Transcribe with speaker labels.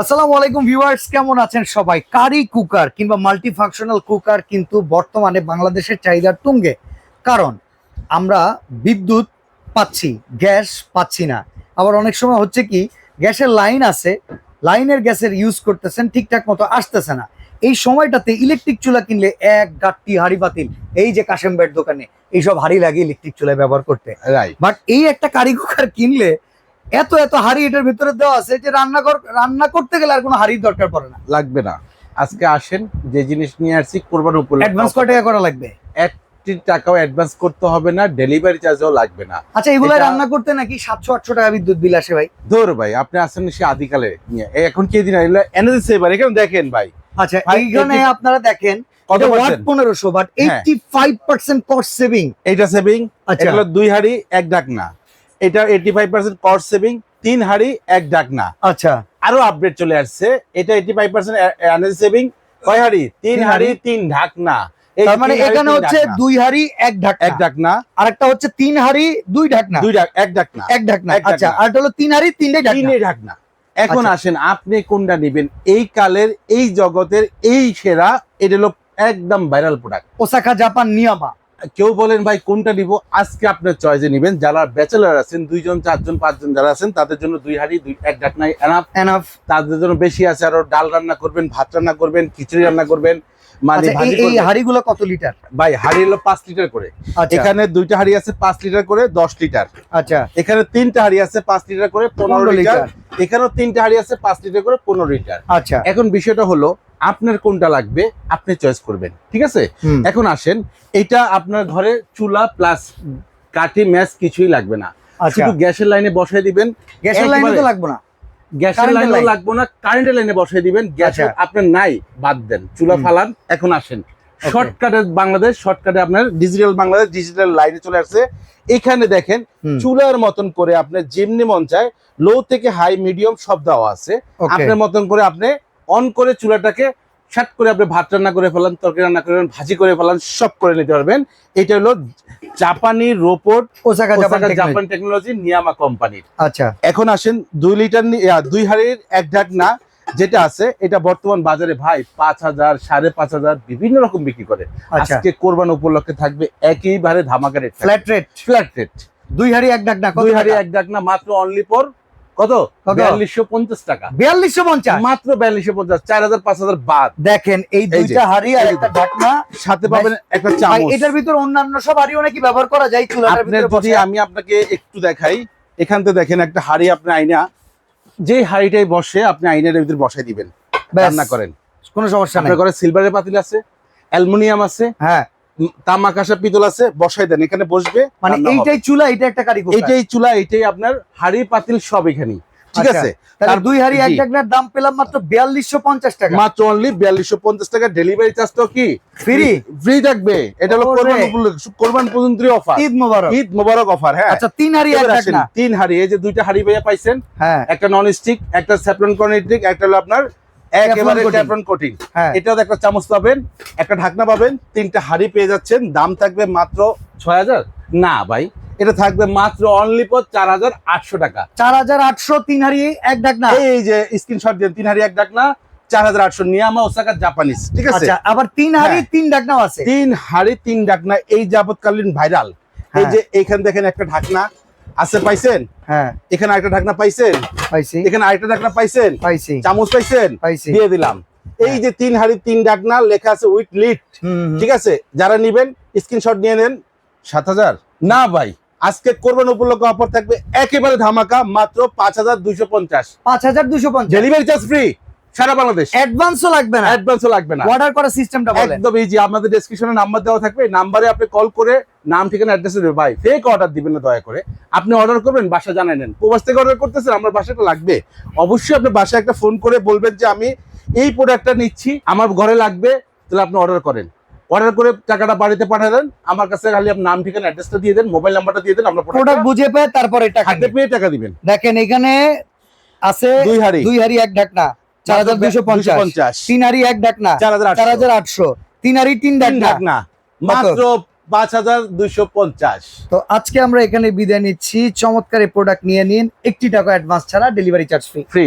Speaker 1: আসসালামু আলাইকুম ভিউয়ার্স কেমন আছেন সবাই? কারি কুকার কিংবা মাল্টি ফাংশনাল কুকার কিন্তু বর্তমানে বাংলাদেশের চাহিদার তুঙ্গে। কারণ আমরা বিদ্যুৎ পাচ্ছি গ্যাস পাচ্ছি না। আবার অনেক সময় হচ্ছে কি গ্যাসের লাইন আছে লাইনের গ্যাসের ইউজ করতেছেন ঠিকঠাক মতো আসতেছে না। এই সময়টাতে ইলেকট্রিক চুলা কিনলে এক গাট্টি হাড়ি বাতিল। এই যে কাশেম বেড দোকানে এইসব হাড়ি লাগে ইলেকট্রিক চুলা ব্যবহার করতে। বাট এই একটা কারি কুকার কিনলে এত এত হাড়ি এটার ভিতরে দেওয়া আছে যে রান্না রান্না করতে গেলে আর কোনো হাড়ির দরকার পড়ে না।
Speaker 2: লাগবে না। আজকে আসেন যে জিনিস নিয়ে আসছি কোরবান উপর
Speaker 1: অ্যাডভান্স কয় টাকা করা লাগবে?
Speaker 2: একটি টাকাও অ্যাডভান্স করতে হবে না ডেলিভারি চার্জও লাগবে না।
Speaker 1: আচ্ছা এগুলো রান্না করতে নাকি সাতশো আটশো টাকা বিদ্যুৎ বিল আসে ভাই?
Speaker 2: ধর ভাই আপনি আসেন সে আদিকালে নিয়ে। এখন কে দিন এনার্জি সেভার এখানে দেখেন ভাই।
Speaker 1: আচ্ছা এইখানে আপনারা দেখেন
Speaker 2: কত
Speaker 1: পনেরোশো but. Eighty five percent cost saving
Speaker 2: এইটা সেভিং
Speaker 1: আচ্ছা।
Speaker 2: দুই হাড়ি এক ডাকনা। এটা eighty five percent cost saving তিন হাড়ি এক ডাকনা
Speaker 1: আচ্ছা।
Speaker 2: আরও আপডেট চলে আসছে এটা eighty five percent energy saving কয় হাড়ি? তিন হাড়ি তিন ঢাকনা।
Speaker 1: মানে এখানে হচ্ছে দুই হাড়ি এক ঢাকনা।
Speaker 2: এক ডাকনা
Speaker 1: আর একটা হচ্ছে তিন হাড়ি দুই ঢাকনা।
Speaker 2: দুই এক
Speaker 1: ঢাকনা।
Speaker 2: এক ঢাকনা।
Speaker 1: আচ্ছা আর এটা হলো তিন হাড়ি তিনটে ঢাকনা।
Speaker 2: ঢাকনা। এখন
Speaker 1: আচ্ছা।
Speaker 2: আসেন আপনি কোনটা নেবেন? এই কালের এই জগতের এই সেরা এটা হলো একদম ভাইরাল প্রোডাক্ট
Speaker 1: ওসাকা জাপান নিয়ামা।
Speaker 2: কেউ বলেন ভাই কোনটা নিব? আজকে আপনার চয়েসে নেবেন। যারা ব্যাচেলার আছেন দুইজন চারজন পাঁচজন যারা আছেন তাদের জন্য দুই হাড়ি দুই এক ডাকনাই এনাফ
Speaker 1: এনাফ
Speaker 2: তাদের জন্য বেশি আছে আরও ডাল রান্না করবেন ভাত রান্না করবেন খিচুড়ি রান্না করবেন মানে
Speaker 1: আচ্ছা এই
Speaker 2: ভাজি
Speaker 1: হাড়িগুলো কত লিটার?
Speaker 2: ভাই হাড়ি হলো পাঁচ লিটার করে।
Speaker 1: আচ্ছা।
Speaker 2: এখানে দুইটা হাড়ি আছে পাঁচ লিটার করে দশ লিটার।
Speaker 1: আচ্ছা।
Speaker 2: এখানে তিনটা হাড়ি আছে পাঁচ লিটার করে পনেরো লিটার।
Speaker 1: লিটার।
Speaker 2: এখানেও তিনটা হাড়ি আছে পাঁচ লিটার করে পনেরো লিটার।
Speaker 1: আচ্ছা।
Speaker 2: এখন বিষয়টা হলো আপনার কোনটা লাগবে আপনি চয়েস করবেন ঠিক আছে? এখন আসেন এটা আপনার ঘরে চুলা প্লাস কাঠি ম্যাচ কিছুই লাগবে না।
Speaker 1: আচ্ছা।
Speaker 2: শুধু গ্যাসের লাইনে বসাই দিবেন
Speaker 1: গ্যাসের লাইনে তো লাগবে না।
Speaker 2: গ্যাসের লাগবে না কারেন্টের লাইনে বসাই দিবেন গ্যাস
Speaker 1: আচ্ছা।
Speaker 2: আপনার নাই বাদ দেন চুলা ফালান এখন আসেন। শর্টকাটে বাংলাদেশ শর্টকাটে আপনার ডিজিটাল বাংলাদেশ ডিজিটাল লাইনে চলে আসছে। এখানে দেখেন। চুলার মতন করে আপনার যেমনি মন চায় লো থেকে হাই মিডিয়াম সব দেওয়া আছে। আপনার মতন করে আপনি অন করে চুলাটাকে শাট করে আপনি ভাত রান্না করে ফেলান তরকারি রান্না করে ভাজি করে ফেলান সব করে নিতে পারবেন। এটা হলো জাপানি রোপোট
Speaker 1: ওসাকা জাপান টেকনোলজি
Speaker 2: নিয়ামা কোম্পানির
Speaker 1: আচ্ছা।
Speaker 2: এখন আসেন দুই লিটার দুই হাড়ির এক ঢাকনা যেটা আছে এটা বর্তমান বাজারে ভাই পাঁচ হাজার সাড়ে পাঁচ হাজার বিভিন্ন রকম বিক্রি করে।
Speaker 1: আচ্ছা।
Speaker 2: আজকে কোরবান উপলক্ষে থাকবে একইবারে ধামাকা rate
Speaker 1: flat rate
Speaker 2: flat rate
Speaker 1: দুই হাড়ি এক ডাক না
Speaker 2: দুই হাড়ি এক ঢাকনা মাত্র অনলি পর কত? বিয়াল্লিশশো পঞ্চাশ টাকা।
Speaker 1: বিয়াল্লিশশো পঞ্চাশ?
Speaker 2: মাত্র বিয়াল্লিশশো পঞ্চাশ চার হাজার পাঁচ হাজার বাদ।
Speaker 1: দেখেন এই দুইটা হাড়ি আর একটা ঢাকনা
Speaker 2: সাথে পাবেন একটা চামচ।
Speaker 1: এটার ভিতর অন্যান্য সব হাড়িও নাকি ব্যবহার করা যায়?
Speaker 2: যদি আমি আপনাকে একটু দেখাই এখান থেকে দেখেন একটা হাড়ি আপনি আইনা যে হাড়িটাই বসে আপনি আইনের ভিতরে বসাই দিবেন। রান্না করেন।
Speaker 1: কোনো সমস্যা নাই।
Speaker 2: আপনার ঘরে সিলভারের পাতিল আছে অ্যালুমিনিয়াম আছে
Speaker 1: হ্যাঁ।
Speaker 2: তামা কাঁসা পিতল আছে বসাই দেন এখানে বসবে
Speaker 1: মানে এইটাই চুলা এটা একটা কারি কুকার।
Speaker 2: এইটাই চুলা এইটাই আপনার হাড়ি পাতিল সব এখানেই। ঠিক
Speaker 1: আচ্ছা,
Speaker 2: আছে? তার-
Speaker 1: দুই হাড়ি এক। দাম পেলাম মাত্র বিয়াল্লিশশো পঞ্চাশ টাকা।
Speaker 2: মাত্র অনলি বিয়াল্লিশশো পঞ্চাশ টাকা। ডেলিভারি চার্জটাও কি?
Speaker 1: ফ্রি
Speaker 2: ফ্রি থাকবে। এটা হলো কোরবান উপলক্ষে কোরবান পর্যন্ত অফার
Speaker 1: ঈদ মোবারক।
Speaker 2: ঈদ মোবারক অফার হ্যাঁ।
Speaker 1: আচ্ছা তিন হাড়ি এক
Speaker 2: এবার তিন হাড়ি এই যে দুইটা হাড়ি ভাইয়া পাইছেন
Speaker 1: হ্যাঁ।
Speaker 2: একটা নন স্টিক একটা কর্নেটিক একটা হলো আপনার একেবারে কোটিং এটাও একটা চামচ পাবেন একটা ঢাকনা পাবেন তিনটা হাড়ি পেয়ে যাচ্ছেন দাম থাকবে মাত্র ছয় হাজার। না ভাই এটা থাকবে মাত্র অনলি পর চার হাজার আটশো টাকা।
Speaker 1: চার হাজার আটশো তিন হাড়ি এক ডাকনা
Speaker 2: এই যে স্ক্রিনশট দিয়ে তিন হাড়ি এক ডাকনা চার হাজার আটশো নিয়ামা ওসাকা জাপানিজ ঠিক আছে?
Speaker 1: আচ্ছা আবার তিন হাড়ি
Speaker 2: হ্যাঁ।
Speaker 1: তিন ডাকনাও আছে।
Speaker 2: তিন হাড়ি তিন ডাকনা এই যাবৎকালীন ভাইরাল। এই
Speaker 1: হ্যাঁ।
Speaker 2: যে এইখান দেখেন একটা ঢাকনা আছে পাইছেন?
Speaker 1: হ্যাঁ।
Speaker 2: এখানে একটা ঢাকনা পাইছেন?
Speaker 1: পাইছি।
Speaker 2: এখানে আরেকটা ঢাকনা পাইছেন?
Speaker 1: পাইছি।
Speaker 2: চামচ পাইছেন?
Speaker 1: পাইছি।
Speaker 2: দিয়ে দিলাম। এই যে তিন হাড়ি তিন ডাকনা লেখা আছে উইথ
Speaker 1: হুম।
Speaker 2: ঠিক আছে? যারা নিবেন স্ক্রিনশট নিয়ে নেন। সাত হাজার? না ভাই আজকে করবেন উপলক্ষে অফার থাকবে একেবারে ধামাকা মাত্র পাঁচ হাজার দুইশো পঞ্চাশ।
Speaker 1: পাঁচ হাজার দুশো পঞ্চাশ।
Speaker 2: Delivery charge free. সারা বাংলাদেশ।
Speaker 1: অ্যাডভান্সও লাগবে না।
Speaker 2: অ্যাডভান্সও লাগবে না।
Speaker 1: অর্ডার করার সিস্টেমটা বলেন।
Speaker 2: একদম ইজি আমাদের ডেসক্রিপশনে নাম্বার দেওয়া থাকবে। নাম্বারে আপনি কল করে নাম ঠিকানা অ্যাড্রেস দেবে ভাই ফেক অর্ডার দিবেন না দয়া করে। আপনি অর্ডার করবেন বাসা জানাই নেন। প্রবাস থেকে অর্ডার করতেছেন আমার বাসাটা লাগবে। অবশ্যই আপনি বাসায় একটা ফোন করে বলবেন যে আমি এই প্রোডাক্টটা নিচ্ছি আমার ঘরে লাগবে তাহলে আপনি অর্ডার করেন। অর্ডার করে টাকাটা বাড়িতে পাঠিয়ে দেন। আমার কাছে খালি আপনার নাম ঠিকানা অ্যাড্রেসটা দিয়ে দেন মোবাইল নাম্বারটা দিয়ে দেন আমরা
Speaker 1: প্রোডাক্ট বুঝে পেয়ে তারপরে টাকা
Speaker 2: পেয়ে টাকা দিবেন।
Speaker 1: দেখেন এখানে আছে
Speaker 2: দুই হাড়ি।
Speaker 1: দুই হাড়ি এক ঢাকনা। চার হাজার পঞ্চাশ। তিন এক ঢাকনা
Speaker 2: চার হাজার
Speaker 1: চার হাজার আটশো। তিন
Speaker 2: মাত্র পাঁচ হাজার দুইশো পঞ্চাশ।
Speaker 1: তো আজকে আমরা এখানে বিদায় নিচ্ছি। চমৎকার প্রোডাক্ট নিয়ে নিন। একটি টাকা অ্যাডভান্স ছাড়া ডেলিভারি চার্জ ফ্রি
Speaker 2: ফ্রি